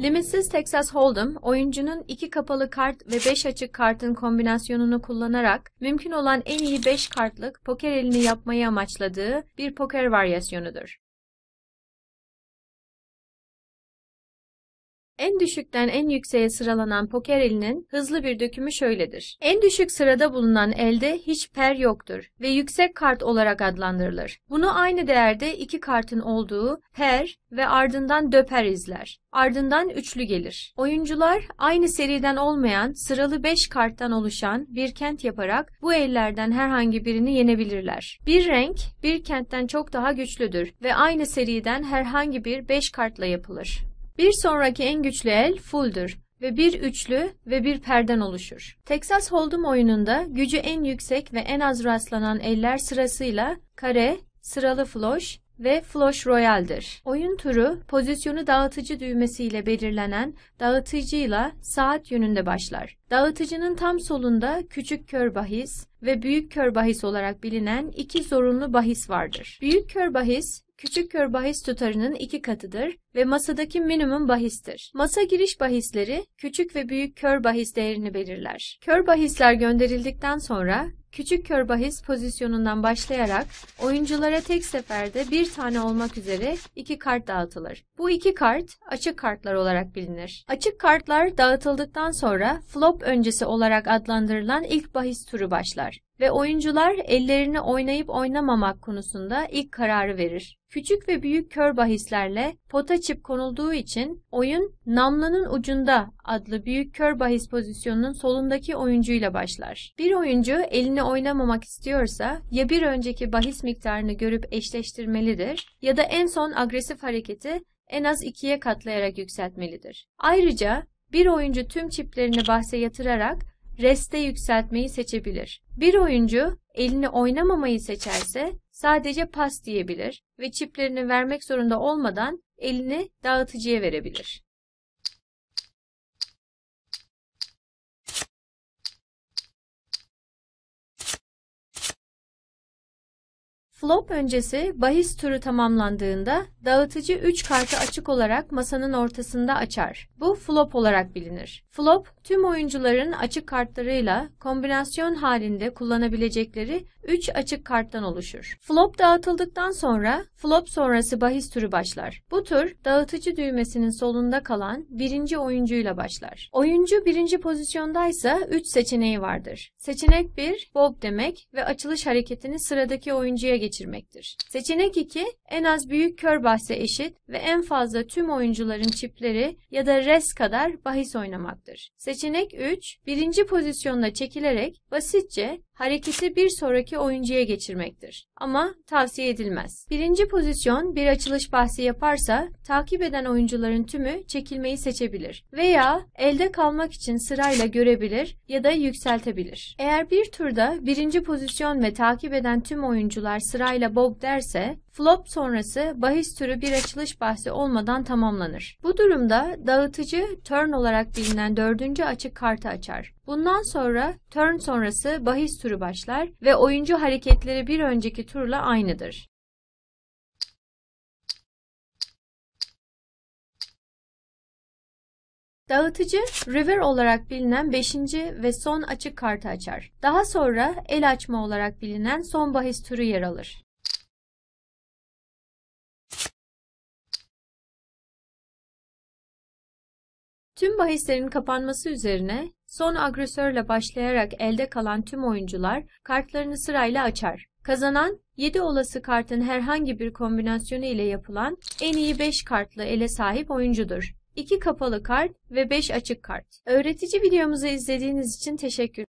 Limitsiz Texas Hold'em, oyuncunun iki kapalı kart ve 5 açık kartın kombinasyonunu kullanarak mümkün olan en iyi 5 kartlık poker elini yapmayı amaçladığı bir poker varyasyonudur. En düşükten en yükseğe sıralanan poker elinin hızlı bir dökümü şöyledir. En düşük sırada bulunan elde hiç per yoktur ve yüksek kart olarak adlandırılır. Bunu aynı değerde iki kartın olduğu per ve ardından döper izler. Ardından üçlü gelir. Oyuncular aynı seriden olmayan sıralı 5 karttan oluşan bir kent yaparak bu ellerden herhangi birini yenebilirler. Bir renk bir kentten çok daha güçlüdür ve aynı seriden herhangi bir 5 kartla yapılır. Bir sonraki en güçlü el full'dür ve bir üçlü ve bir perden oluşur. Texas Hold'em oyununda gücü en yüksek ve en az rastlanan eller sırasıyla kare, sıralı flush ve flush royal'dir. Oyun turu pozisyonu dağıtıcı düğmesiyle belirlenen dağıtıcıyla saat yönünde başlar. Dağıtıcının tam solunda küçük kör bahis ve büyük kör bahis olarak bilinen iki zorunlu bahis vardır. Büyük kör bahis küçük kör bahis tutarının iki katıdır ve masadaki minimum bahistir. Masa giriş bahisleri küçük ve büyük kör bahis değerini belirler. Kör bahisler gönderildikten sonra küçük kör bahis pozisyonundan başlayarak oyunculara tek seferde bir tane olmak üzere iki kart dağıtılır. Bu iki kart açık kartlar olarak bilinir. Açık kartlar dağıtıldıktan sonra flop öncesi olarak adlandırılan ilk bahis turu başlar ve oyuncular ellerini oynayıp oynamamak konusunda ilk kararı verir. Küçük ve büyük kör bahislerle pota çip konulduğu için oyun namlının ucunda adlı büyük kör bahis pozisyonunun solundaki oyuncuyla başlar. Bir oyuncu elini oynamamak istiyorsa ya bir önceki bahis miktarını görüp eşleştirmelidir ya da en son agresif hareketi en az ikiye katlayarak yükseltmelidir. Ayrıca bir oyuncu tüm çiplerini bahse yatırarak reste yükseltmeyi seçebilir. Bir oyuncu elini oynamamayı seçerse sadece pas diyebilir ve çiplerini vermek zorunda olmadan elini dağıtıcıya verebilir. Flop öncesi bahis turu tamamlandığında dağıtıcı 3 kartı açık olarak masanın ortasında açar. Bu flop olarak bilinir. Flop, tüm oyuncuların açık kartlarıyla kombinasyon halinde kullanabilecekleri 3 açık karttan oluşur. Flop dağıtıldıktan sonra flop sonrası bahis turu başlar. Bu tur dağıtıcı düğmesinin solunda kalan birinci oyuncuyla başlar. Oyuncu birinci pozisyondaysa 3 seçeneği vardır. Seçenek 1, bob demek ve açılış hareketini sıradaki oyuncuya geçirmektir. Seçenek 2, en az büyük kör bahse eşit ve en fazla tüm oyuncuların çipleri ya da res kadar bahis oynamaktır. Seçenek 3, birinci pozisyonda çekilerek basitçe hareketi bir sonraki oyuncuya geçirmektir. Ama tavsiye edilmez. Birinci pozisyon bir açılış bahsi yaparsa takip eden oyuncuların tümü çekilmeyi seçebilir veya elde kalmak için sırayla görebilir ya da yükseltebilir. Eğer bir turda birinci pozisyon ve takip eden tüm oyuncular sırayla bob derse Flop sonrası bahis türü bir açılış bahsi olmadan tamamlanır. Bu durumda dağıtıcı turn olarak bilinen dördüncü açık kartı açar. Bundan sonra turn sonrası bahis turu başlar ve oyuncu hareketleri bir önceki turla aynıdır. Dağıtıcı, river olarak bilinen 5. ve son açık kartı açar. Daha sonra el açma olarak bilinen son bahis turu yer alır. Tüm bahislerin kapanması üzerine son agresörle başlayarak elde kalan tüm oyuncular kartlarını sırayla açar. Kazanan 7 olası kartın herhangi bir kombinasyonu ile yapılan en iyi 5 kartlı ele sahip oyuncudur. 2 kapalı kart ve 5 açık kart. Öğretici videomuzu izlediğiniz için teşekkür